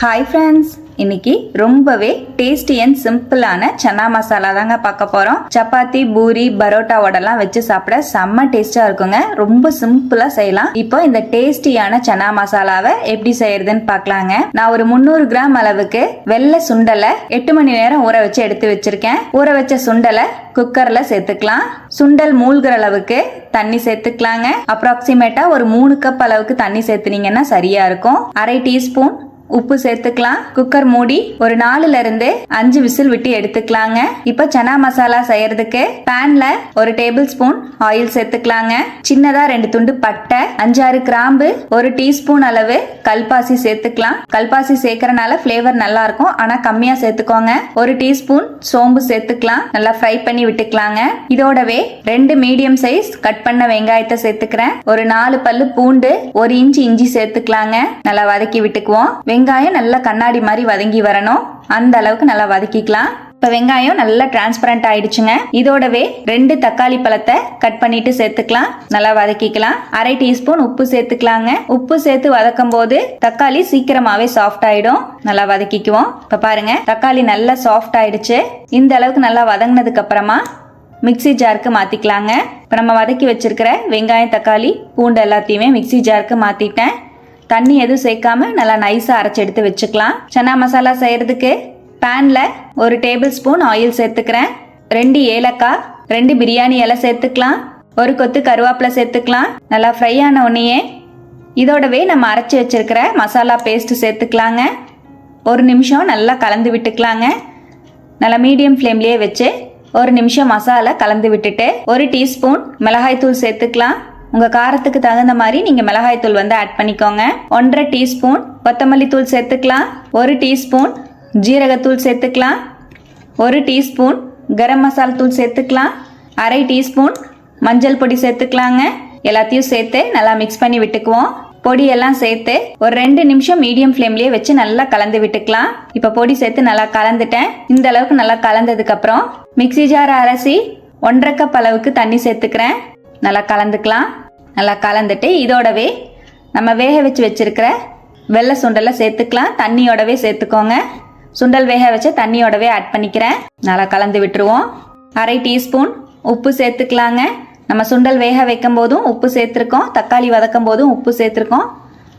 Hi friends இன்னைக்கு ரொம்பவே tasty and சிம்பிளான சன்னா மசாலா தாங்க பார்க்க போறோம். சப்பாத்தி பூரி பரோட்டாவோடலாம் வச்சு சாப்பிட செம்ம டேஸ்டா இருக்குங்க. ரொம்ப சிம்பிளா செய்யலாம். இப்போ இந்த டேஸ்டியான சன்னா மசாலாவை எப்படி செய்யறதுன்னு பார்க்கலாங்க. நான் ஒரு முந்நூறு கிராம் அளவுக்கு வெள்ளை சுண்டலை எட்டு மணி நேரம் ஊற வச்சு எடுத்து வச்சிருக்கேன். ஊற வச்ச சுண்டலை குக்கர்ல சேர்த்துக்கலாம். சுண்டல் மூழ்கிற அளவுக்கு தண்ணி சேர்த்துக்கலாங்க. அப்ராக்சிமேட்டா ஒரு மூணு கப் அளவுக்கு தண்ணி சேர்த்துனீங்கன்னா சரியா இருக்கும். அரை டீஸ்பூன் உப்பு சேர்த்துக்கலாம். குக்கர் மூடி ஒரு நாலுல இருந்து அஞ்சு விசில் விட்டு எடுத்துக்கலாங்க. இப்ப சனா மசாலா செய்யறதுக்கு பேன்ல ஒரு டேபிள் ஸ்பூன் ஆயில் சேர்த்துக்கலாங்க. சின்னதா ரெண்டு துண்டு பட்டை அஞ்சாறு கிராம்பு ஒரு டீஸ்பூன் அளவு கல்பாசி சேர்த்துக்கலாம். கல்பாசி சேர்க்கறனால பிளேவர் நல்லா இருக்கும் ஆனா கம்மியா சேர்த்துக்கோங்க. ஒரு டீஸ்பூன் சோம்பு சேர்த்துக்கலாம். நல்லா ஃப்ரை பண்ணி விட்டுக்கலாங்க. இதோடவே ரெண்டு மீடியம் சைஸ் கட் பண்ண வெங்காயத்தை சேர்த்துக்கிறேன். ஒரு நாலு பல்லு பூண்டு ஒரு இன்ச்சு இஞ்சி சேர்த்துக்கலாங்க. நல்லா வதக்கி விட்டுக்குவோம். வெங்காயம் நல்லா கண்ணாடி மாதிரி வதங்கி வரணும். அந்த அளவுக்கு நல்லா வதக்கிக்கலாம். இப்போ வெங்காயம் நல்லா டிரான்ஸ்பரண்ட் ஆயிடுச்சுங்க. இதோடவே ரெண்டு தக்காளி பழத்தை கட் பண்ணிட்டு சேர்த்துக்கலாம். நல்லா வதக்கிக்கலாம். அரை டீஸ்பூன் உப்பு சேர்த்துக்கலாங்க. உப்பு சேர்த்து வதக்கும் போது தக்காளி சீக்கிரமாவே சாஃப்ட் ஆயிடும். நல்லா வதக்கிக்குவோம். இப்போ பாருங்க தக்காளி நல்லா சாஃப்ட் ஆயிடுச்சு. இந்த அளவுக்கு நல்லா வதங்கினதுக்கு அப்புறமா மிக்ஸி ஜாருக்கு மாற்றிக்கலாங்க இப்போ நம்ம வதக்கி வச்சிருக்கிற வெங்காயம் தக்காளி பூண்டு எல்லாத்தையுமே மிக்ஸி ஜாருக்கு மாற்றிட்டேன் தண்ணி எதுவும் சேர்க்காம நல்லா நைஸாக அரைச்சி எடுத்து வச்சுக்கலாம். சன்னா மசாலா செய்கிறதுக்கு பேனில் ஒரு டேபிள் ஸ்பூன் ஆயில் சேர்த்துக்கிறேன். ரெண்டு ஏலக்காய் ரெண்டு பிரியாணி இலை சேர்த்துக்கலாம். ஒரு கொத்து கருவேப்பிலை சேர்த்துக்கலாம். நல்லா ஃப்ரை ஆன உடனேயே இதோடவே நம்ம அரைச்சி வச்சிருக்கிற மசாலா பேஸ்ட் சேர்த்துக்கலாங்க. ஒரு நிமிஷம் நல்லா கலந்து விட்டுக்கலாங்க. நல்லா மீடியம் ஃப்ளேம்லேயே வச்சு ஒரு நிமிஷம் மசாலா கலந்து விட்டுட்டு ஒரு டீஸ்பூன் மிளகாய்த்தூள் சேர்த்துக்கலாம். உங்கள் காரத்துக்கு தகுந்த மாதிரி நீங்கள் மிளகாய்த்தூள் வந்து ஆட் பண்ணிக்கோங்க. ஒன்றரை டீஸ்பூன் கொத்தமல்லி தூள் சேர்த்துக்கலாம். ஒரு டீஸ்பூன் ஜீரகத்தூள் சேர்த்துக்கலாம். ஒரு டீஸ்பூன் கரம் மசால் தூள் சேர்த்துக்கலாம். அரை டீஸ்பூன் மஞ்சள் பொடி சேர்த்துக்கலாங்க. எல்லாத்தையும் சேர்த்து நல்லா மிக்ஸ் பண்ணி விட்டுக்குவோம். பொடியெல்லாம் சேர்த்து ஒரு ரெண்டு நிமிஷம் மீடியம் ஃப்ளேம்லேயே வச்சு நல்லா கலந்து விட்டுக்கலாம். இப்போ பொடி சேர்த்து நல்லா கலந்துட்டேன். இந்த அளவுக்கு நல்லா கலந்ததுக்கப்புறம் மிக்ஸி ஜார் அரைசி ஒன்றரை கப் அளவுக்கு தண்ணி சேர்த்துக்கிறேன். நல்லா கலந்துக்கலாம். நல்லா கலந்துட்டு இதோடவே நம்ம வேக வச்சு வச்சுருக்கிற வெள்ளை சுண்டலை சேர்த்துக்கலாம். தண்ணியோடவே சேர்த்துக்கோங்க. சுண்டல் வேக வச்ச தண்ணியோடவே ஆட் பண்ணிக்கிறேன். நல்லா கலந்து விட்டுருவோம். அரை டீஸ்பூன் உப்பு சேர்த்துக்கலாங்க. நம்ம சுண்டல் வேக வைக்கும் போதும் உப்பு சேர்த்துருக்கோம். தக்காளி வதக்கும் போதும் உப்பு சேர்த்துருக்கோம்.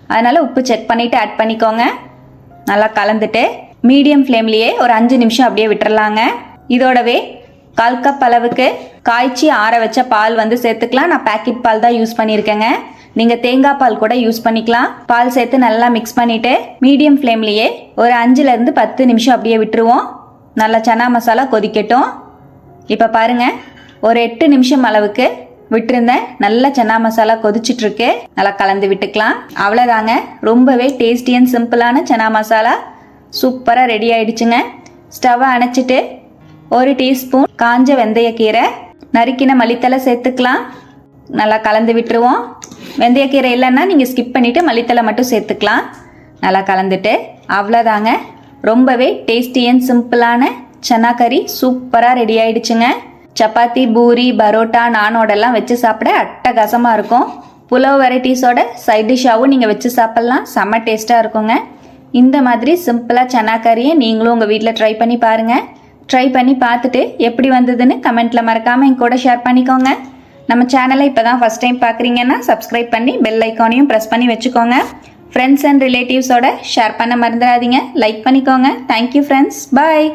அதனால் உப்பு செக் பண்ணிவிட்டு ஆட் பண்ணிக்கோங்க. நல்லா கலந்துட்டு மீடியம் ஃப்ளேம்லேயே ஒரு அஞ்சு நிமிஷம் அப்படியே விட்டுறலாங்க. இதோடவே கால் கப் அளவுக்கு காய்ச்சி ஆற வச்ச பால் வந்து சேர்த்துக்கலாம். நான் பேக்கெட் பால் தான் யூஸ் பண்ணியிருக்கேங்க. நீங்கள் தேங்காய் பால் கூட யூஸ் பண்ணிக்கலாம். பால் சேர்த்து நல்லா மிக்ஸ் பண்ணிவிட்டு மீடியம் ஃப்ளேம்லேயே ஒரு அஞ்சுலேருந்து பத்து நிமிஷம் அப்படியே விட்டுருவோம். நல்லா சனா மசாலா கொதிக்கட்டும். இப்போ பாருங்கள் ஒரு எட்டு நிமிஷம் அளவுக்கு விட்டுருந்தேன். நல்லா சன்னா மசாலா கொதிச்சிட்ருக்கு. நல்லா கலந்து விட்டுக்கலாம். அவ்வளோதாங்க ரொம்பவே டேஸ்டி அண்ட் சிம்பிளான சன்னா மசாலா. சூப்பராக ரெடி ஆயிடுச்சுங்க. ஸ்டவ்வை அணைச்சிட்டு ஒரு டீஸ்பூன் காஞ்ச வெந்தயக்கீரை. நறுக்கின மல்லித்தலை சேர்த்துக்கலாம். நல்லா கலந்து விட்டுருவோம். வெந்தயக்கீரை இல்லைன்னா நீங்கள் ஸ்கிப் பண்ணிவிட்டு மல்லித்தலை மட்டும் சேர்த்துக்கலாம். நல்லா கலந்துட்டு அவ்வளோதாங்க ரொம்பவே டேஸ்டி அண்ட் சிம்பிளான சன்னா கறி சூப்பராக ரெடி ஆயிடுச்சுங்க. சப்பாத்தி பூரி பரோட்டா நானோடெல்லாம் வச்சு சாப்பிட அட்டகாசமாக இருக்கும். புலவு வெரைட்டிஸோட சைட் டிஷ்ஷாகவும் நீங்கள் வச்சு சாப்பிட்லாம். செம்ம டேஸ்ட்டாக இருக்குங்க. இந்த மாதிரி சிம்பிளாக சன்னா கறியை நீங்களும் உங்கள் வீட்டில் ட்ரை பண்ணி பாருங்கள் ட்ரை பண்ணி பார்த்துட்டு எப்படி வந்ததுன்னு கமெண்ட்டில் மறக்காமல் என் கூட ஷேர் பண்ணிக்கோங்க. நம்ம சேனலை இப்போ தான் ஃபஸ்ட் டைம் பார்க்குறீங்கன்னா சப்ஸ்கிரைப் பண்ணி பெல் ஐக்கானையும் ப்ரெஸ் பண்ணி வச்சுக்கோங்க. ஃப்ரெண்ட்ஸ் அண்ட் ரிலேட்டிவ்ஸோட ஷேர் பண்ண மறந்துடாதீங்க. லைக் பண்ணிக்கோங்க. Thank you friends bye